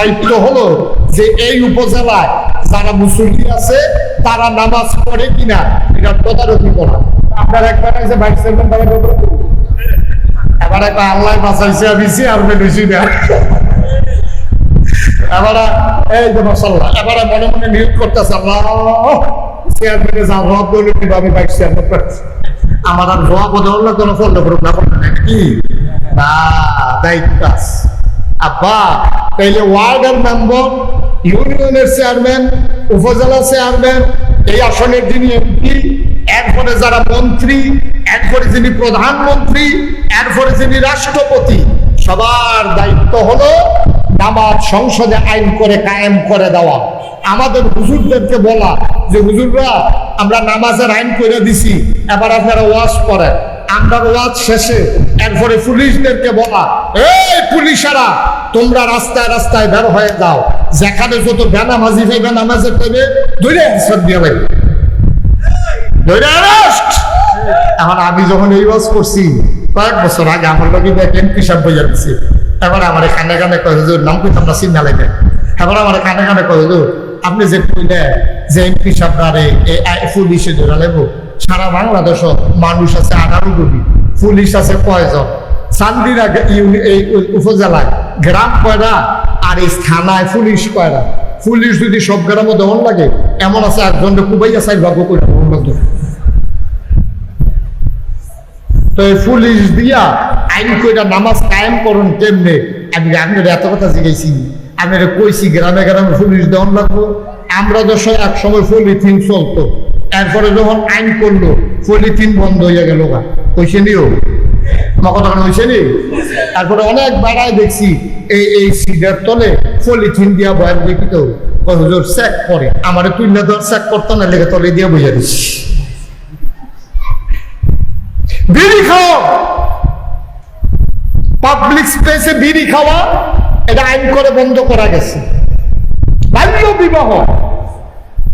দায়িত্ব হলো যে এই উপজেলায় যারা মুসল্লি আছে, তারা নামাজ পড়ে কিনা, এটা তদারকি করা। আপনার একবার আছে, ভাইস চেয়ারম্যান এবার একটা আল্লাহ বাঁচাইছে, আমি চেয়ারম্যান হয়েছি না। এবারে, এই যে মশাল্লাহ এবারে মনে মনে নিয়োগ করতেছে, আল্লাহ। চেয়ারম্যানে যা রব কিন্তু আমি ভাইস চেয়ারম্যান করছি? আমার আর রব বদল না কোনো ফল করুক না কি? না, দায়িত্ব আছে। আব্বা, তাইলে ওয়ার্ডের মেম্বার, ইউনিয়নের চেয়ারম্যান, উপজেলা চেয়ারম্যান, এই আসনের যিনি এমপি, এরপরে যারা মন্ত্রী, এরপরে যিনি প্রধানমন্ত্রী, এরপরে যিনি রাষ্ট্রপতি, সবার দায়িত্ব হলো নামাজ সংসদে আইন করে কায়েম করে দেওয়া। আমাদের হুজুরদেরকে বলা যে, হুজুররা, আমরা নামাজের আইন করে দিছি, এবার আপনারা ওয়াশ করেন আমরা ওয়াজ শেষে এরপরে পুলিশদেরকে বলা, এই পুলিশেরা, তোমরা রাস্তায় রাস্তায় বের হয়ে যাও। যেখানে যত বেনামাজি টাইমে ধরে অ্যান্সার দিয়ে ভাই এখন আমি যখন এই ওয়াজ করছি, কয়েক বছর আগে আমার লোকে দেখেন পিসাব বইয়া দিচ্ছে এবার আমার কানে কানে কয়, হুজুর, নাম কইতে আমরা সিগনাল লাগে এবার আমার কানে কানে কয় আপনি যে কইলে যে এমপি সাহেবরারে পুলিশে ধরা লেবো সারা বাংলাদেশ মানুষ আছে আঠারো কোটি পুলিশ আছে কয়জন? ইউনি- এই উপজেলায় গ্রাম কয়রা আর এই থানায় পুলিশ কয়রা পুলিশ যদি সব গ্রামে দমন লাগে, এমন আছে একজন কুবাইয়া সাইড ভাগ্য করে তো এই পুলিশ দিয়া আইন কইরা নামাজ কায়েম করুন কেমনে? আমি আপনার এত কথা জিজ্ঞাসি আমি কইছি, গ্রামে গ্রামে পুলিশ দেওয়ান লাগবো। আমরা তো এক সময় পলিথিন চলতো। এরপরে যখন আইন করল, পলিথিন বন্ধ হয়ে গেল গা। কইছে নিও আমার কথা কোনো তারপরে অনেক বেড়ায় দেখছি, এই এই সিডের তলে পলিথিন দিয়া বয়ান দেখি তো হুজুর, চেক করে। আমার তুইলা ধর, চেক করতো না লেগে তলে দিয়ে বুঝে দিচ্ছি বিড়ি খাও! পাবলিক স্পেসে বিড়ি খাওয়া, এটা আইন করে বন্ধ করা গেছে। বাল্য বিবাহ।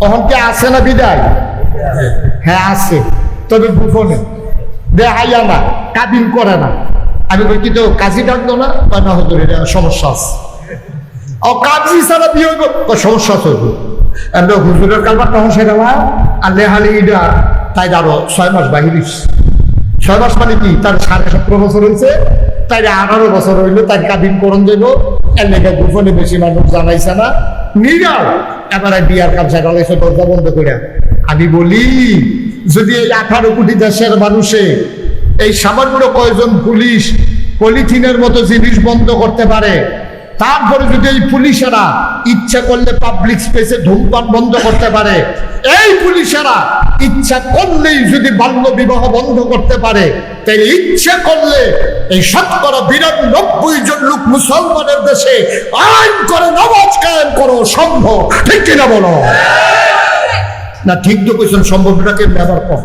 তখন আছে না বিদায়? হ্যাঁ আছে। তবে গোপনে। দেখাইয়া না, কাবিন করে না। আমি বলি, কিন্তু কাজী ডাকতো না? কয়, না হতো সমস্যা আছে। ও, কাজী ছাড়া বিয়ে হইব? সমস্যা হুজুরের কালবার তখন আর লেহালি ইডা, তাই আরও ছয় মাস বাহিরিস ছয় মাস মানে কি? তার সাড়ে সতেরো বছর হয়েছে তাই আঠারো বছর হইল তার কাবিন করণ দেব এর গোপনে বেশি মানুষ জানাইছে না। নিরাও, এবারে বিয়ার কাম হয়েছে দরজা বন্ধ করে আমি বলি, যদি এই আঠারো কোটি দেশের মানুষে এই সামান্য কয়জন পুলিশ পলিথিনের মতো জিনিস বন্ধ করতে পারে, তারপরে যদি এই পুলিশেরা ইচ্ছা করলে পাবলিক স্পেসে ধূমপান বন্ধ করতে পারে, এই পুলিশেরা ইচ্ছা করলেই যদি বাল্য বিবাহ বন্ধ করতে পারে, তাই ইচ্ছা করলে এই শতকরা বিরানব্বই জন লোক মুসলমানের দেশে আইন করে নামাজ কায়েম করো সম্ভব। ঠিক কিনা বলো? না ঠিক তো সম্ভবটাকে ব্যবহার কম।